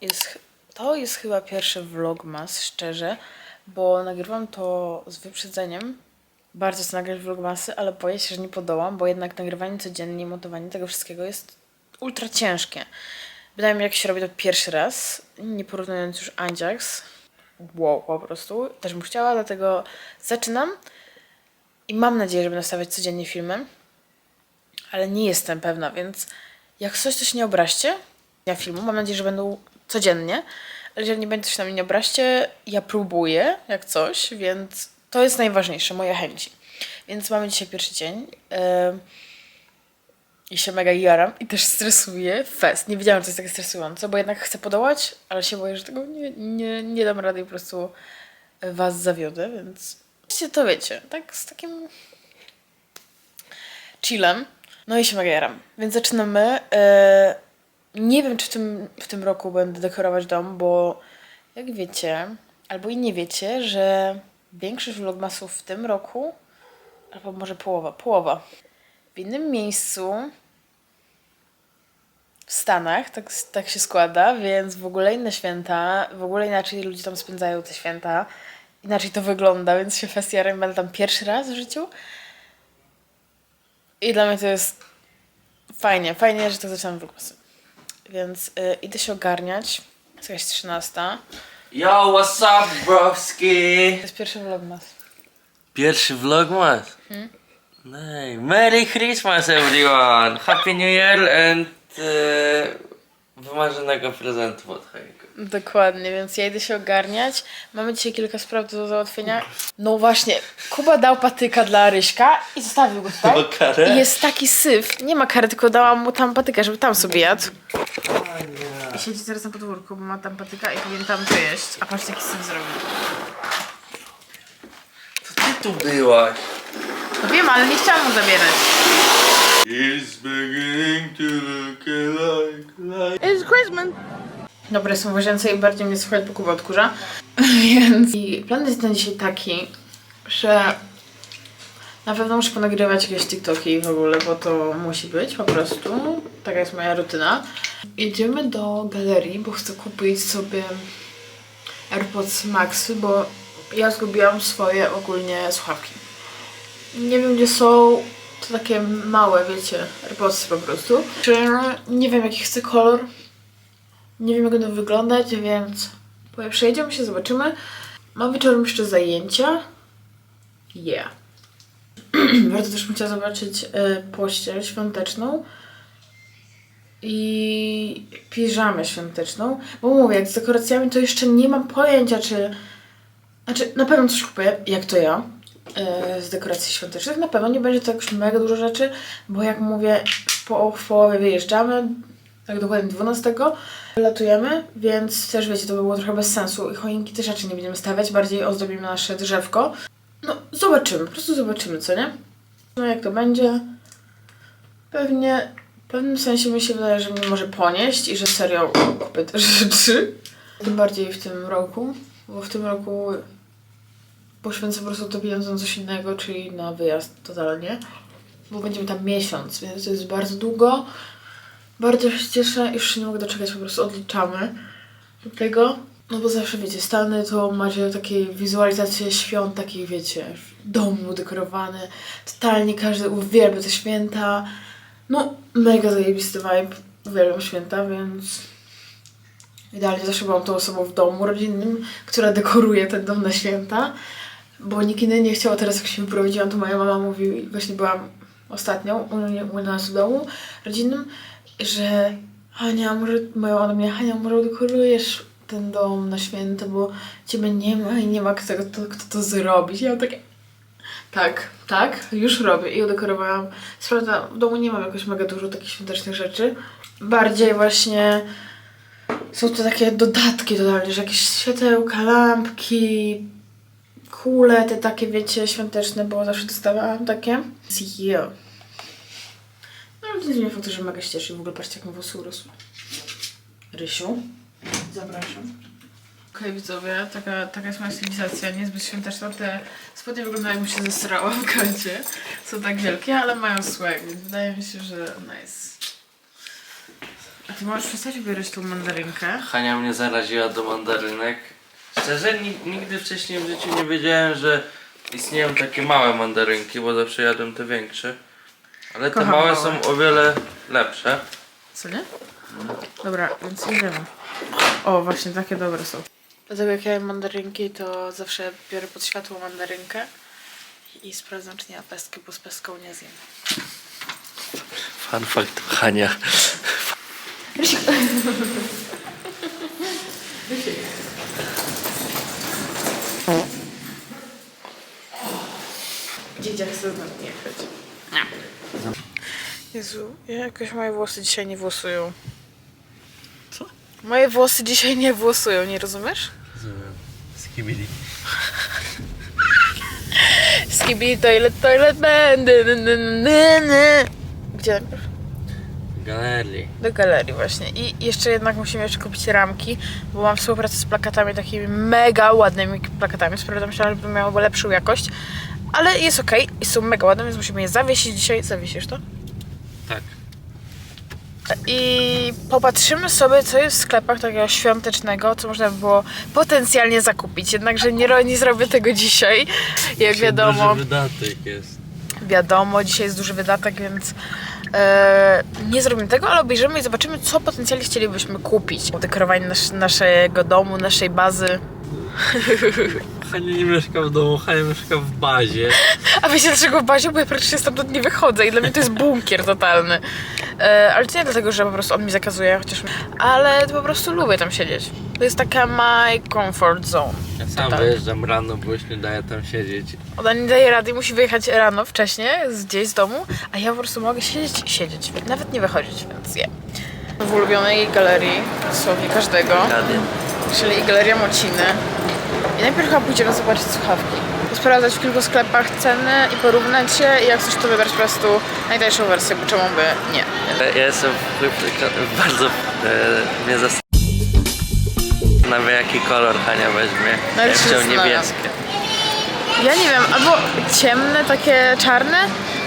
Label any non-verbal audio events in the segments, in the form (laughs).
Jest, to jest chyba pierwszy vlogmas, szczerze, bo nagrywam to z wyprzedzeniem. Bardzo chcę nagrać vlogmasy, ale boję się, że nie podołam, bo jednak nagrywanie codziennie montowanie tego wszystkiego jest ultra ciężkie. Wydaje mi się, jak się robi to pierwszy raz, nie porównując już Ajax. Wow, po prostu. Też bym chciała, dlatego zaczynam i mam nadzieję, że będę stawiać codziennie filmy, ale nie jestem pewna, więc jak coś, to się nie obraźcie. Ja filmu, mam nadzieję, że będą codziennie, ale jeżeli nie będzie coś na mnie nie obraźcie, ja próbuję jak coś, więc to jest najważniejsze, moje chęci. Więc mamy dzisiaj pierwszy dzień. Ym, i się mega jaram i też stresuję. Fest. Nie wiedziałam, że to jest takie stresujące, bo jednak chcę podołać, ale się boję, że tego nie, nie, nie dam rady i po prostu was zawiodę, więc to wiecie, tak z takim chillem. No i się mega jaram. Więc zaczynamy. E, nie wiem, czy w tym, w tym roku będę dekorować dom, bo jak wiecie, albo i nie wiecie, że większość vlogmasów w tym roku, albo może połowa, połowa, w innym miejscu w Stanach, tak, tak się składa, więc w ogóle inne święta, w ogóle inaczej ludzie tam spędzają te święta, inaczej to wygląda, więc się festiarem będę tam pierwszy raz w życiu. I dla mnie to jest fajnie, fajnie, że tak zaczynam vlogmasy. Więc y, idę się ogarniać, jest jakaś 13. Yo, what's up, broski? To jest pierwszy vlogmas. Pierwszy vlogmas. Nej. Merry Christmas everyone! Happy New Year and e, wymarzonego prezentu od Hejka. Dokładnie, więc ja idę się ogarniać. Mamy dzisiaj kilka spraw do załatwienia. No właśnie, Kuba dał patyka dla Ryśka i zostawił go tutaj. (laughs) Ma karę? I jest taki syf. Nie ma kary, tylko dałam mu tam patyka, żeby tam sobie jadł. I siedzi teraz na podwórku, bo ma tam patyka i powinien tam to jeść. A patrzcie, jaki syf zrobił. To ty tu byłaś. No wiem, ale nie chciałam mu zabierać. It's beginning to look like, like... Dobra, jestem w łazience i bardziej mnie słychać, bo Kuba odkurza. (laughs) Więc i plan jest na dzisiaj taki, że na pewno muszę ponagrywać jakieś TikToki w ogóle, bo to musi być po prostu. Taka jest moja rutyna. Jedziemy do galerii, bo chcę kupić sobie AirPods Maxy, bo ja zgubiłam swoje ogólnie słuchawki. Nie wiem gdzie są, to takie małe, wiecie, AirPodsy po prostu. Nie wiem jaki chcę kolor, nie wiem, jak będą wyglądać, więc przejedziemy się, zobaczymy. Mam wieczorem jeszcze zajęcia. Yeah. (clears throat) Bardzo też bym chciała zobaczyć e, pościel świąteczną i piżamę świąteczną. Bo mówię, jak z dekoracjami to jeszcze nie mam pojęcia, czy... Znaczy, na pewno coś kupię, jak to ja, z dekoracji świątecznych. Na pewno nie będzie to jakoś mega dużo rzeczy, bo jak mówię, po, połowie wyjeżdżamy, tak dokładnie 12 latujemy, więc też wiecie, to by było trochę bez sensu i choinki też raczej nie będziemy stawiać, bardziej ozdobimy nasze drzewko. No, zobaczymy, po prostu zobaczymy, co nie? No jak to będzie, pewnie w pewnym sensie mi się wydaje, że mnie może ponieść i że serio kupię te rzeczy. Tym bardziej w tym roku, bo w tym roku poświęcę po prostu to pieniądze na coś innego, czyli na wyjazd totalnie. Bo będziemy tam miesiąc, więc to jest bardzo długo. Bardzo się cieszę, już się nie mogę doczekać, po prostu odliczamy do tego. No bo zawsze wiecie, Stany to macie takie wizualizacje świąt, takich wiecie, domu dekorowany, totalnie każdy uwielbia te święta. No, mega zajebisty vibe, uwielbiam święta, więc idealnie zawsze byłam tą osobą w domu rodzinnym, która dekoruje ten dom na święta, bo nikt inny nie chciał, teraz jak się wyprowadziłam, to moja mama mówi, właśnie byłam ostatnią u, u nas w domu rodzinnym, że Hania, może, moja ona mnie, Hania, może dekorujesz ten dom na święta, bo ciebie nie ma i nie ma kto to, kto to zrobić. Ja takie, tak, tak, już robię i udekorowałam. Co prawda w domu nie mam jakoś mega dużo takich świątecznych rzeczy. Bardziej właśnie są to takie dodatki totalnie, że jakieś światełka, lampki, kule, te takie wiecie, świąteczne, bo zawsze dostawałam takie. Yeah. No ale to nie fakt, że mega się cieszy. W ogóle patrzcie, jak mi włosy urosły. Rysiu, zapraszam. Okej, widzowie, taka, taka jest moja stylizacja, niezbyt świąteczna. Te spodnie wyglądają jakbym się zesrała w kącie. Są tak wielkie, ale mają swag, więc wydaje mi się, że nice. A ty możesz przestać wybierać tą mandarynkę? Hania mnie zaraziła do mandarynek. Szczerze, ni- nigdy wcześniej w życiu nie wiedziałem, że istnieją takie małe mandarynki, bo zawsze jadłem te większe. Ale te Kocham małe małe. są o wiele lepsze. Co nie? Dobra, więc idziemy. O, właśnie takie dobre są. Dlatego jak ja mandarynki, to zawsze biorę pod światło mandarynkę i sprawdzam, czy nie ma pestki, bo z pestką nie zjem. Fun fact Hania. (laughs) Dzieciak chce z nami jechać. Jezu, ja jakoś moje włosy dzisiaj nie włosują. Co? Moje włosy dzisiaj nie włosują, nie rozumiesz? Rozumiem. Skibidi. Skibidi toilet, toilet dy. Gdzie najpierw? Galerii. Do galerii właśnie. I jeszcze jednak musimy jeszcze kupić ramki, bo mam współpracę z plakatami takimi mega ładnymi plakatami. Sprawdzam się, żeby miały lepszą jakość. Ale jest ok, i są mega ładne, więc musimy je zawiesić dzisiaj. Zawiesisz to? Tak. I popatrzymy sobie, co jest w sklepach takiego świątecznego, co można by było potencjalnie zakupić. Jednakże nie, nie zrobię tego dzisiaj. Jak wiadomo, Duży wydatek jest. wiadomo, dzisiaj jest duży wydatek, więc nie zrobimy tego, ale obejrzymy i zobaczymy, co potencjalnie chcielibyśmy kupić. Udekorowanie nas, naszego domu, naszej bazy. (laughs) Hania nie mieszka w domu, Hania mieszka w bazie. (laughs) A wiecie dlaczego w bazie? Bo ja praktycznie stamtąd nie wychodzę i dla mnie to jest bunkier totalny. E, ale to nie dlatego, że po prostu on mi zakazuje, chociaż... Ale po prostu lubię tam siedzieć. To jest taka my comfort zone. Ja sam Tak. wyjeżdżam rano, bo już nie daje tam siedzieć. Ona nie daje rady i musi wyjechać rano, wcześnie, z- gdzieś z domu, a ja po prostu mogę siedzieć i siedzieć, nawet nie wychodzić, więc je. W ulubionej galerii, dosłownie każdego, Rady. czyli Galeria Mociny. I najpierw chyba pójdziemy zobaczyć słuchawki. Sprawdzać w kilku sklepach ceny i porównać je i jak coś to wybrać po prostu najtańszą wersję, bo czemu by nie. Ja jestem bardzo e, mnie zastanawia jaki kolor Hania weźmie. No, Ja chciał niebieskie. Ja nie wiem, albo ciemne, takie czarne,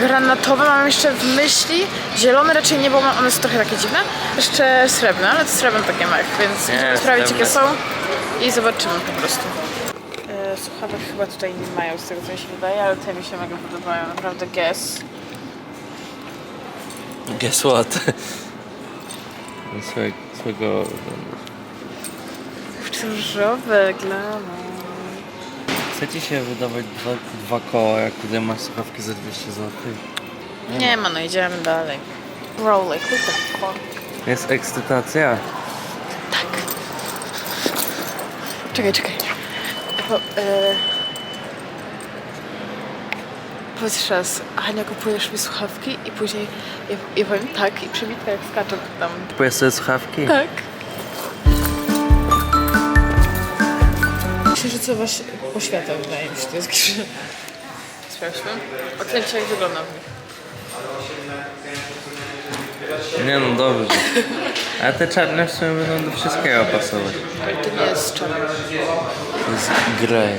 granatowe mam jeszcze w myśli, zielone raczej nie, bo one są trochę takie dziwne, jeszcze srebrne, ale to srebrne takie mech, więc Nie, sprawdzić jakie są i zobaczymy po prostu. E, słuchawek chyba tutaj nie mają z tego co mi się wydaje, ale te mi się mega podobają, naprawdę guess. Guess what? (laughs) Swego, swego... Różowe, glamour. Chcecie się wydawać dwa, dwa koła, jak tutaj masz słuchawki za 200 zł? Nie ma, no idziemy dalej. Bro, like what the fuck? Jest ekscytacja. Tak. Czekaj, czekaj. Po, e... Powiedz jeszcze raz, Hania kupujesz mi słuchawki i później ja, ja powiem tak i przebitka jak skaczą tam. Kupujesz sobie słuchawki? Tak. Was poświata, wydaje mi się, to jest grze. Sprawdźmy. Ocencie jak wygląda w nich. Nie no, dobrze. A te czarne w sumie będą do wszystkiego pasować. Ale to nie jest czarne. To jest grey.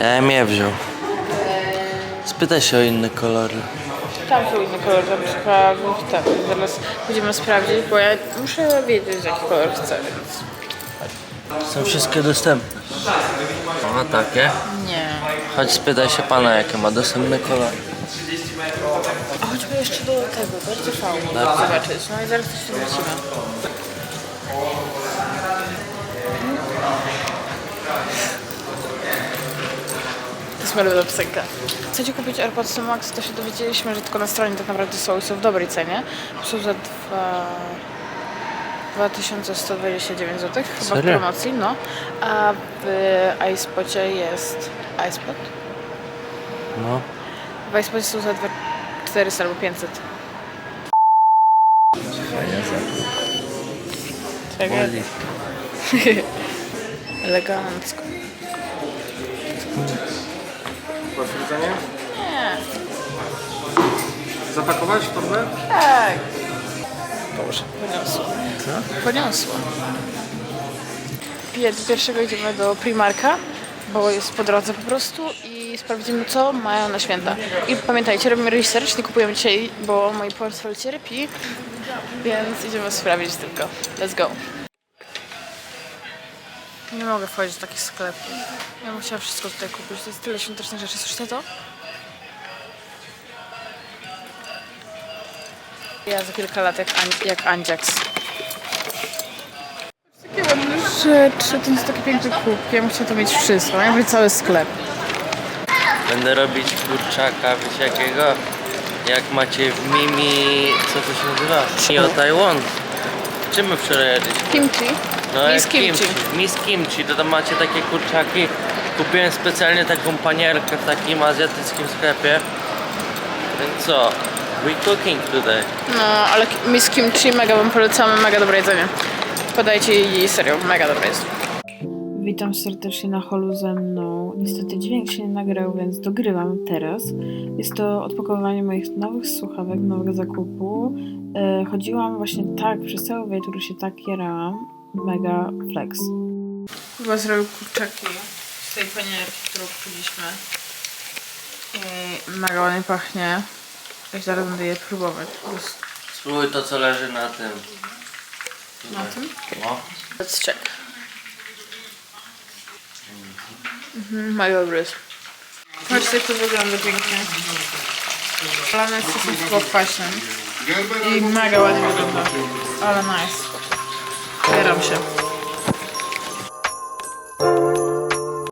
Ja bym je wziął. Spytaj się o inne kolory. Tam są inne kolory, na przykład tak, zaraz będziemy sprawdzić, bo ja muszę wiedzieć jaki kolor chcę, więc... Są wszystkie dostępne. A takie? Nie. Chodź spytaj się pana, jakie ma dostępne kolory. A chodźmy jeszcze do tego, do RTV, Tak. zobaczyć, no i zaraz coś tu wrócimy. To jest mega piosenka. Chcecie kupić AirPods Max, to się dowiedzieliśmy, że tylko na stronie tak naprawdę są i są w dobrej cenie. Są za dwa... 2129 zł, chyba w Serio? promocji, no. A w iSpocie jest... iSpot? No. W iSpocie są za 2 400 albo 500. Czekaj. Boli. Elegancko. Potwierdzenie? Nie. Zapakować torbę? Tak. Boże, poniosło. Co? Poniosło. Pier- Pierwszego idziemy do Primarka, bo jest po drodze po prostu i sprawdzimy co mają na święta. I pamiętajcie, robimy research, nie kupujemy dzisiaj, bo mój portfel cierpi. Więc idziemy sprawdzić tylko. Let's go. Nie mogę wchodzić do takich sklepów. Ja bym chciała wszystko tutaj kupić. To jest tyle świątecznych rzeczy. Słyszycie to? Ja za kilka lat jak, jak Andziaks. Takie ładne rzeczy, to jest takie piękne kubki. Ja bym chciała to mieć wszystko. Ja bym cały sklep. Będę robić kurczaka, wiecie jakiego? Jak macie w Mimi, co to się nazywa? Mio Taiwan. Czym my wczoraj jedliśmy? Kimchi. No Miss jak kimchi. Miss Kimchi, to tam macie takie kurczaki. Kupiłem specjalnie taką panierkę w takim azjatyckim sklepie. Więc co? We cooking today. No, ale Miss Kimchi mega wam polecamy, mega dobre jedzenie. Podajcie jej serio, mega dobre jest. Witam serdecznie na holu ze mną. Niestety dźwięk się nie nagrał, więc dogrywam teraz. Jest to odpakowanie moich nowych słuchawek, nowego zakupu. E, chodziłam właśnie tak, przez cały wieczór się tak jarałam. Mega flex. Chyba zrobił kurczaki z tej panierki, którą kupiliśmy. I mega ładnie pachnie. Ja zaraz będę je próbować. Spróbuj to co leży na tym. Na tym? No. Let's check. Mhm, dobry jest. Patrzcie jak to wygląda pięknie. Lane jest sosem kwaśnym. I mega ładnie wygląda. Ale nice. Zbieram się.